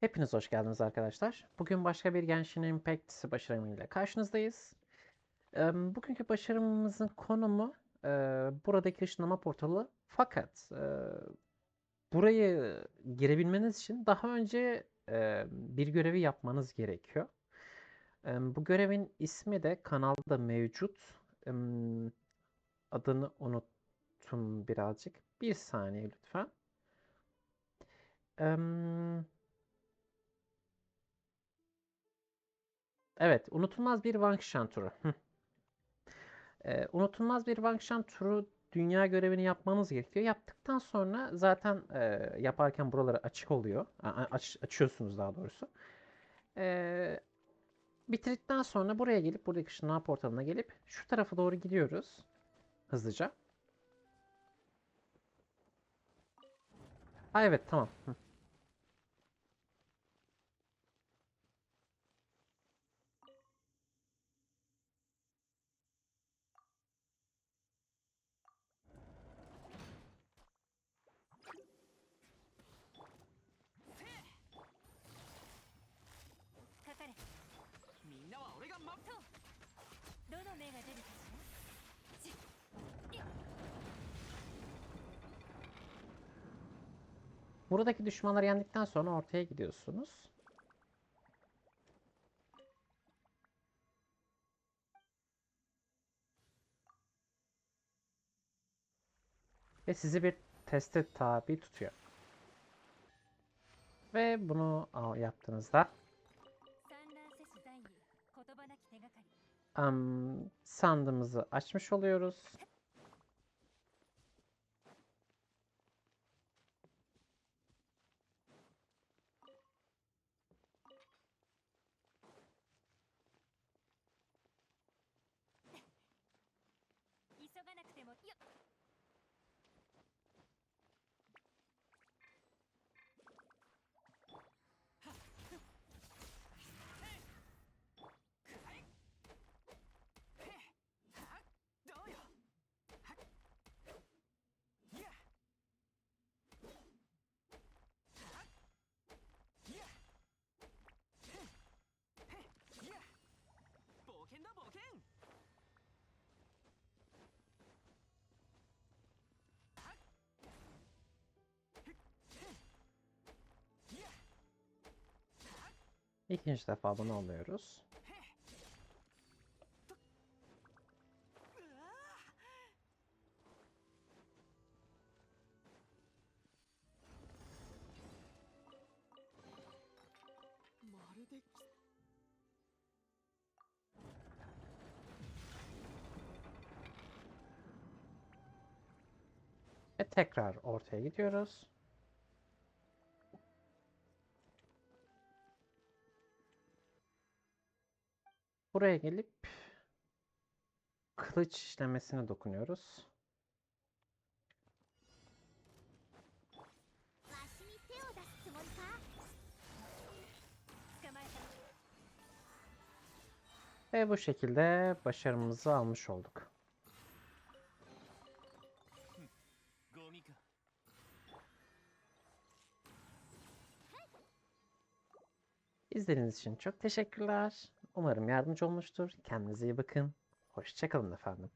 Hepiniz hoş geldiniz arkadaşlar. Bugün başka bir Genshin Impact başarımıyla karşınızdayız. Bugünkü başarımımızın konumu eee, buradaki ışınlama portalı. Fakat eee, burayı girebilmeniz için daha önce eee, bir görevi yapmanız gerekiyor. Bu görevin ismi de kanalda mevcut. Adını unuttum birazcık. Bir saniye lütfen. Em, Evet, unutulmaz bir Wangshan turu. Ee, unutulmaz bir Wangshan turu dünya görevini yapmanız gerekiyor. Yaptıktan sonra zaten e, yaparken buraları açık oluyor. A- aç- açıyorsunuz daha doğrusu. Ee, bitirdikten sonra buraya gelip buradaki ışınlanma portalına gelip şu tarafa doğru gidiyoruz hızlıca. Ha evet tamam. Hı. Buradaki düşmanları yendikten sonra ortaya gidiyorsunuz. Ve sizi bir teste tabi tutuyor. Ve bunu yaptığınızda um, sandığımızı açmış oluyoruz. ばなくてもよ。っ。冒険だ冒険。İkinci defa bunu alıyoruz. Ve tekrar ortaya gidiyoruz. Buraya gelip kılıç işlemesine dokunuyoruz. Ve bu şekilde başarımızı almış olduk. İzlediğiniz için çok teşekkürler. Umarım yardımcı olmuştur. Kendinize iyi bakın. Hoşçakalın efendim.